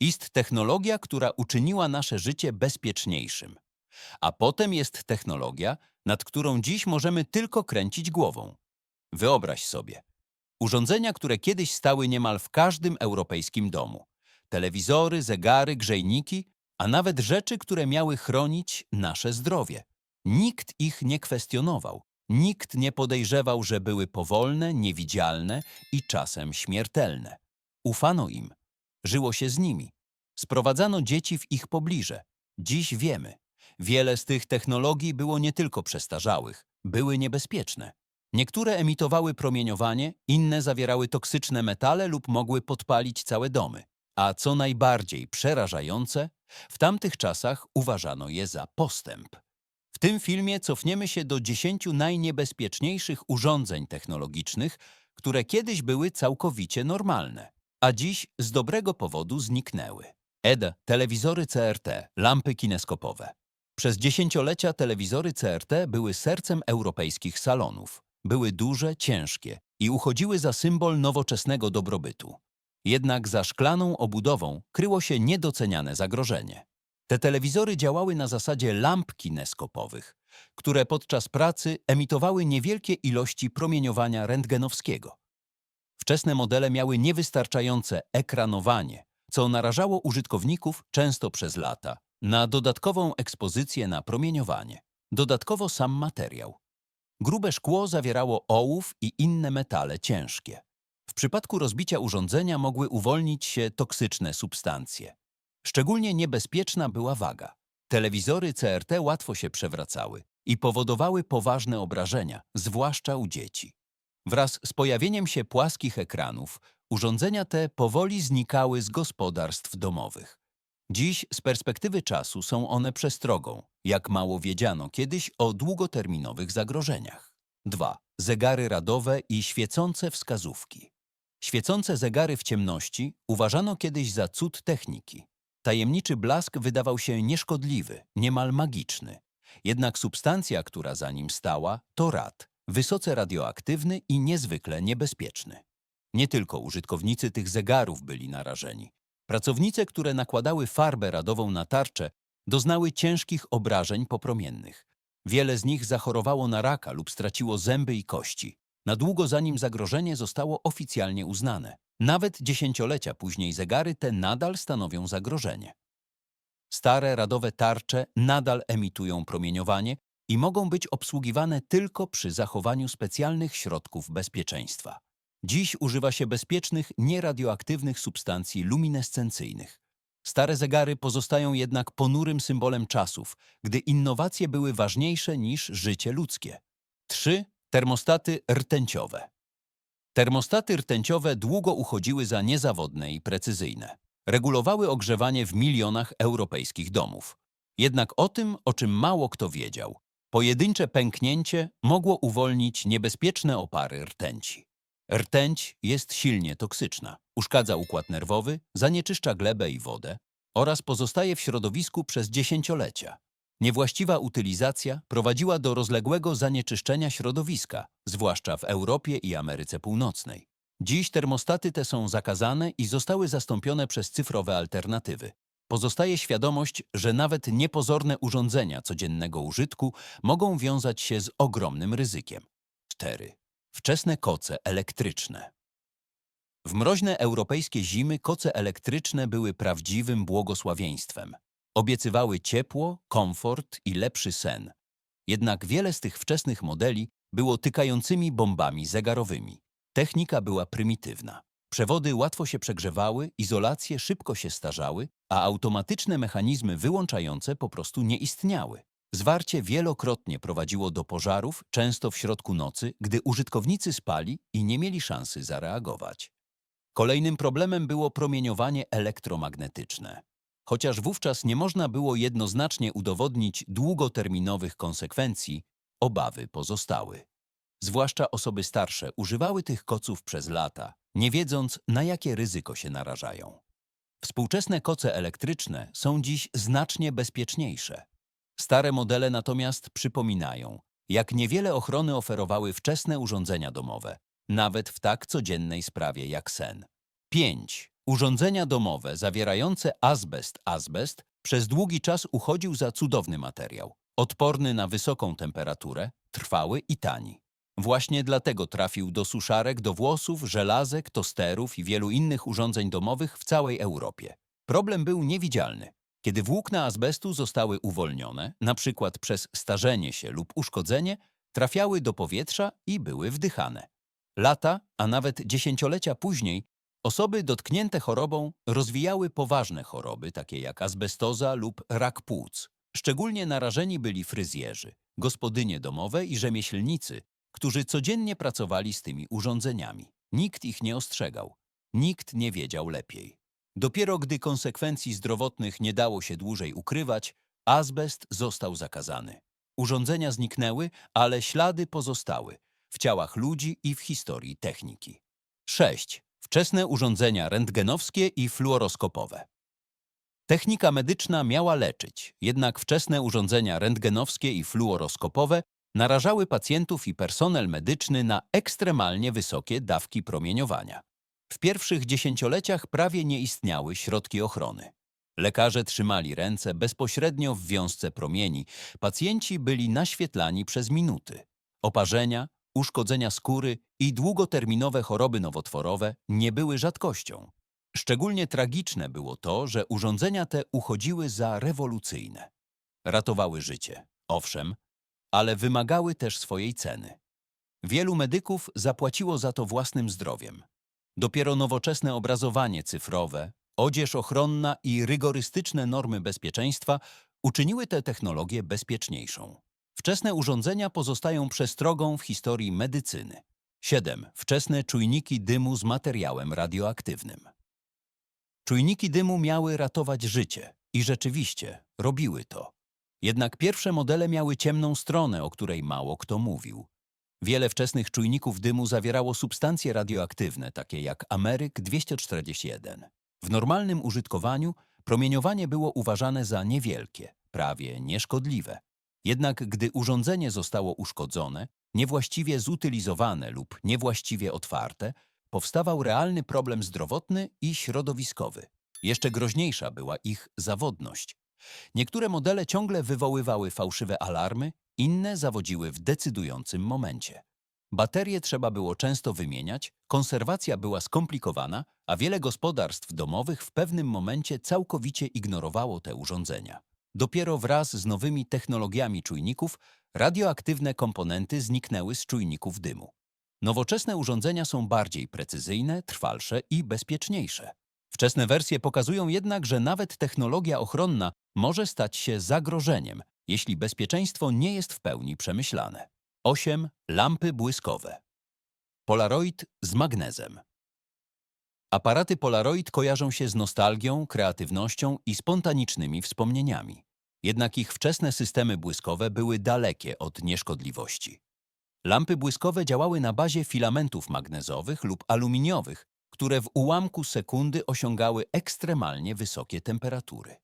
Ist technologia, która uczyniła nasze życie bezpieczniejszym. A potem jest technologia, nad którą dziś możemy tylko kręcić głową. Wyobraź sobie. Urządzenia, które kiedyś stały niemal w każdym europejskim domu. Telewizory, zegary, grzejniki, a nawet rzeczy, które miały chronić nasze zdrowie. Nikt ich nie kwestionował. Nikt nie podejrzewał, że były powolne, niewidzialne i czasem śmiertelne. Ufano im. Żyło się z nimi. Sprowadzano dzieci w ich pobliże. Dziś wiemy. Wiele z tych technologii było nie tylko przestarzałych, były niebezpieczne. Niektóre emitowały promieniowanie, inne zawierały toksyczne metale lub mogły podpalić całe domy. A co najbardziej przerażające, w tamtych czasach uważano je za postęp. W tym filmie cofniemy się do 10 najniebezpieczniejszych urządzeń technologicznych, które kiedyś były całkowicie normalne, a dziś z dobrego powodu zniknęły. ED, telewizory CRT, lampy kineskopowe. Przez dziesięciolecia telewizory CRT były sercem europejskich salonów. Były duże, ciężkie i uchodziły za symbol nowoczesnego dobrobytu. Jednak za szklaną obudową kryło się niedoceniane zagrożenie. Te telewizory działały na zasadzie lamp kineskopowych, które podczas pracy emitowały niewielkie ilości promieniowania rentgenowskiego. Wczesne modele miały niewystarczające ekranowanie, co narażało użytkowników często przez lata na dodatkową ekspozycję na promieniowanie. Dodatkowo sam materiał. Grube szkło zawierało ołów i inne metale ciężkie. W przypadku rozbicia urządzenia mogły uwolnić się toksyczne substancje. Szczególnie niebezpieczna była waga. Telewizory CRT łatwo się przewracały i powodowały poważne obrażenia, zwłaszcza u dzieci. Wraz z pojawieniem się płaskich ekranów, urządzenia te powoli znikały z gospodarstw domowych. Dziś z perspektywy czasu są one przestrogą, jak mało wiedziano kiedyś o długoterminowych zagrożeniach. 2. Zegary radowe i świecące wskazówki. Świecące zegary w ciemności uważano kiedyś za cud techniki. Tajemniczy blask wydawał się nieszkodliwy, niemal magiczny. Jednak substancja, która za nim stała, to rad, wysoce radioaktywny i niezwykle niebezpieczny. Nie tylko użytkownicy tych zegarów byli narażeni. Pracownice, które nakładały farbę radową na tarczę, doznały ciężkich obrażeń popromiennych. Wiele z nich zachorowało na raka lub straciło zęby i kości. Na długo zanim zagrożenie zostało oficjalnie uznane. Nawet dziesięciolecia później zegary te nadal stanowią zagrożenie. Stare radowe tarcze nadal emitują promieniowanie i mogą być obsługiwane tylko przy zachowaniu specjalnych środków bezpieczeństwa. Dziś używa się bezpiecznych, nieradioaktywnych substancji luminescencyjnych. Stare zegary pozostają jednak ponurym symbolem czasów, gdy innowacje były ważniejsze niż życie ludzkie. 3. Termostaty rtęciowe. Termostaty rtęciowe długo uchodziły za niezawodne i precyzyjne. Regulowały ogrzewanie w milionach europejskich domów. Jednak o tym, o czym mało kto wiedział, pojedyncze pęknięcie mogło uwolnić niebezpieczne opary rtęci. Rtęć jest silnie toksyczna. Uszkadza układ nerwowy, zanieczyszcza glebę i wodę oraz pozostaje w środowisku przez dziesięciolecia. Niewłaściwa utylizacja prowadziła do rozległego zanieczyszczenia środowiska, zwłaszcza w Europie i Ameryce Północnej. Dziś termostaty te są zakazane i zostały zastąpione przez cyfrowe alternatywy. Pozostaje świadomość, że nawet niepozorne urządzenia codziennego użytku mogą wiązać się z ogromnym ryzykiem. 4. Wczesne koce elektryczne. W mroźne europejskie zimy koce elektryczne były prawdziwym błogosławieństwem. Obiecywały ciepło, komfort i lepszy sen. Jednak wiele z tych wczesnych modeli było tykającymi bombami zegarowymi. Technika była prymitywna. Przewody łatwo się przegrzewały, izolacje szybko się starzały, a automatyczne mechanizmy wyłączające po prostu nie istniały. Zwarcie wielokrotnie prowadziło do pożarów, często w środku nocy, gdy użytkownicy spali i nie mieli szansy zareagować. Kolejnym problemem było promieniowanie elektromagnetyczne. Chociaż wówczas nie można było jednoznacznie udowodnić długoterminowych konsekwencji, obawy pozostały. Zwłaszcza osoby starsze używały tych koców przez lata, nie wiedząc, na jakie ryzyko się narażają. Współczesne koce elektryczne są dziś znacznie bezpieczniejsze. Stare modele natomiast przypominają, jak niewiele ochrony oferowały wczesne urządzenia domowe, nawet w tak codziennej sprawie jak sen. 5. Urządzenia domowe zawierające azbest azbest przez długi czas uchodził za cudowny materiał, odporny na wysoką temperaturę, trwały i tani. Właśnie dlatego trafił do suszarek, do włosów, żelazek, tosterów i wielu innych urządzeń domowych w całej Europie. Problem był niewidzialny. Kiedy włókna azbestu zostały uwolnione, przykład przez starzenie się lub uszkodzenie, trafiały do powietrza i były wdychane. Lata, a nawet dziesięciolecia później, osoby dotknięte chorobą rozwijały poważne choroby, takie jak azbestoza lub rak płuc. Szczególnie narażeni byli fryzjerzy, gospodynie domowe i rzemieślnicy, którzy codziennie pracowali z tymi urządzeniami. Nikt ich nie ostrzegał. Nikt nie wiedział lepiej. Dopiero gdy konsekwencji zdrowotnych nie dało się dłużej ukrywać, azbest został zakazany. Urządzenia zniknęły, ale ślady pozostały w ciałach ludzi i w historii techniki. 6. Wczesne urządzenia rentgenowskie i fluoroskopowe. Technika medyczna miała leczyć, jednak wczesne urządzenia rentgenowskie i fluoroskopowe narażały pacjentów i personel medyczny na ekstremalnie wysokie dawki promieniowania. W pierwszych dziesięcioleciach prawie nie istniały środki ochrony. Lekarze trzymali ręce bezpośrednio w wiązce promieni, pacjenci byli naświetlani przez minuty. Oparzenia, uszkodzenia skóry i długoterminowe choroby nowotworowe nie były rzadkością. Szczególnie tragiczne było to, że urządzenia te uchodziły za rewolucyjne. Ratowały życie, owszem, ale wymagały też swojej ceny. Wielu medyków zapłaciło za to własnym zdrowiem. Dopiero nowoczesne obrazowanie cyfrowe, odzież ochronna i rygorystyczne normy bezpieczeństwa uczyniły tę technologię bezpieczniejszą. Wczesne urządzenia pozostają przestrogą w historii medycyny. 7. Wczesne czujniki dymu z materiałem radioaktywnym. Czujniki dymu miały ratować życie i rzeczywiście robiły to. Jednak pierwsze modele miały ciemną stronę, o której mało kto mówił. Wiele wczesnych czujników dymu zawierało substancje radioaktywne, takie jak Ameryk 241. W normalnym użytkowaniu promieniowanie było uważane za niewielkie, prawie nieszkodliwe. Jednak gdy urządzenie zostało uszkodzone, niewłaściwie zutylizowane lub niewłaściwie otwarte, powstawał realny problem zdrowotny i środowiskowy. Jeszcze groźniejsza była ich zawodność. Niektóre modele ciągle wywoływały fałszywe alarmy, inne zawodziły w decydującym momencie. Baterie trzeba było często wymieniać, konserwacja była skomplikowana, a wiele gospodarstw domowych w pewnym momencie całkowicie ignorowało te urządzenia. Dopiero wraz z nowymi technologiami czujników radioaktywne komponenty zniknęły z czujników dymu. Nowoczesne urządzenia są bardziej precyzyjne, trwalsze i bezpieczniejsze. Wczesne wersje pokazują jednak, że nawet technologia ochronna może stać się zagrożeniem, jeśli bezpieczeństwo nie jest w pełni przemyślane. 8. Lampy błyskowe. Polaroid z magnezem. Aparaty Polaroid kojarzą się z nostalgią, kreatywnością i spontanicznymi wspomnieniami. Jednak ich wczesne systemy błyskowe były dalekie od nieszkodliwości. Lampy błyskowe działały na bazie filamentów magnezowych lub aluminiowych, które w ułamku sekundy osiągały ekstremalnie wysokie temperatury.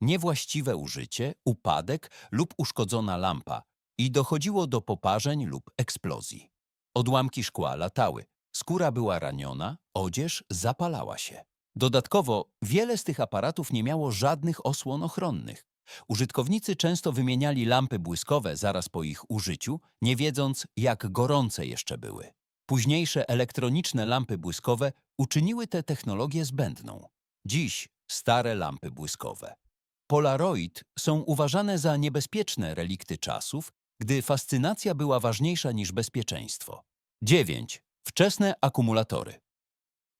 Niewłaściwe użycie, upadek lub uszkodzona lampa i dochodziło do poparzeń lub eksplozji. Odłamki szkła latały, skóra była raniona, odzież zapalała się. Dodatkowo wiele z tych aparatów nie miało żadnych osłon ochronnych. Użytkownicy często wymieniali lampy błyskowe zaraz po ich użyciu, nie wiedząc, jak gorące jeszcze były. Późniejsze elektroniczne lampy błyskowe uczyniły tę technologię zbędną. Dziś stare lampy błyskowe. Polaroid są uważane za niebezpieczne relikty czasów, gdy fascynacja była ważniejsza niż bezpieczeństwo. 9. Wczesne akumulatory.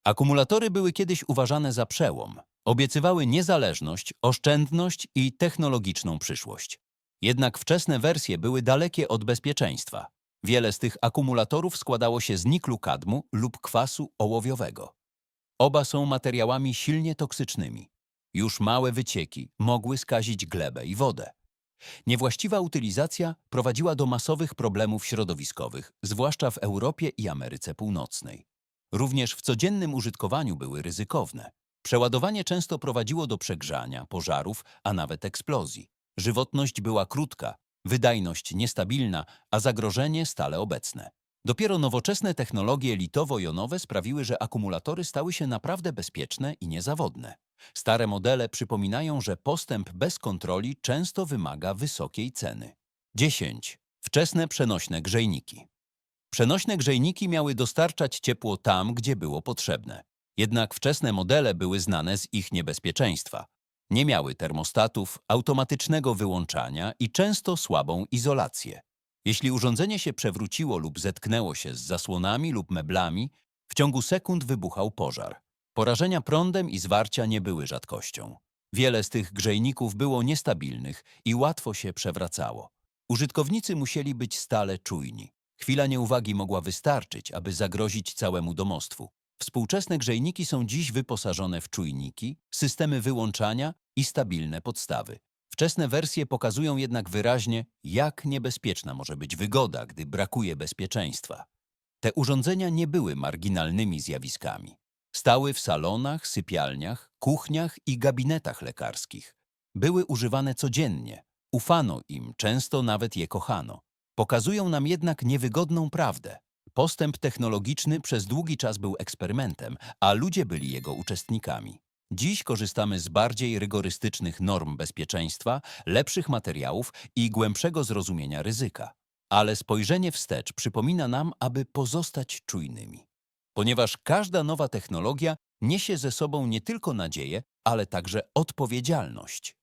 Akumulatory były kiedyś uważane za przełom. Obiecywały niezależność, oszczędność i technologiczną przyszłość. Jednak wczesne wersje były dalekie od bezpieczeństwa. Wiele z tych akumulatorów składało się z niklu kadmu lub kwasu ołowiowego. Oba są materiałami silnie toksycznymi. Już małe wycieki mogły skazić glebę i wodę. Niewłaściwa utylizacja prowadziła do masowych problemów środowiskowych, zwłaszcza w Europie i Ameryce Północnej. Również w codziennym użytkowaniu były ryzykowne. Przeładowanie często prowadziło do przegrzania, pożarów, a nawet eksplozji. Żywotność była krótka, wydajność niestabilna, a zagrożenie stale obecne. Dopiero nowoczesne technologie litowo-jonowe sprawiły, że akumulatory stały się naprawdę bezpieczne i niezawodne. Stare modele przypominają, że postęp bez kontroli często wymaga wysokiej ceny. 10. Wczesne przenośne grzejniki. Przenośne grzejniki miały dostarczać ciepło tam, gdzie było potrzebne. Jednak wczesne modele były znane z ich niebezpieczeństwa. Nie miały termostatów, automatycznego wyłączania i często słabą izolację. Jeśli urządzenie się przewróciło lub zetknęło się z zasłonami lub meblami, w ciągu sekund wybuchał pożar. Porażenia prądem i zwarcia nie były rzadkością. Wiele z tych grzejników było niestabilnych i łatwo się przewracało. Użytkownicy musieli być stale czujni. Chwila nieuwagi mogła wystarczyć, aby zagrozić całemu domostwu. Współczesne grzejniki są dziś wyposażone w czujniki, systemy wyłączania i stabilne podstawy. Wczesne wersje pokazują jednak wyraźnie, jak niebezpieczna może być wygoda, gdy brakuje bezpieczeństwa. Te urządzenia nie były marginalnymi zjawiskami. Stały w salonach, sypialniach, kuchniach i gabinetach lekarskich. Były używane codziennie. Ufano im, często nawet je kochano. Pokazują nam jednak niewygodną prawdę. Postęp technologiczny przez długi czas był eksperymentem, a ludzie byli jego uczestnikami. Dziś korzystamy z bardziej rygorystycznych norm bezpieczeństwa, lepszych materiałów i głębszego zrozumienia ryzyka. Ale spojrzenie wstecz przypomina nam, aby pozostać czujnymi. Ponieważ każda nowa technologia niesie ze sobą nie tylko nadzieję, ale także odpowiedzialność.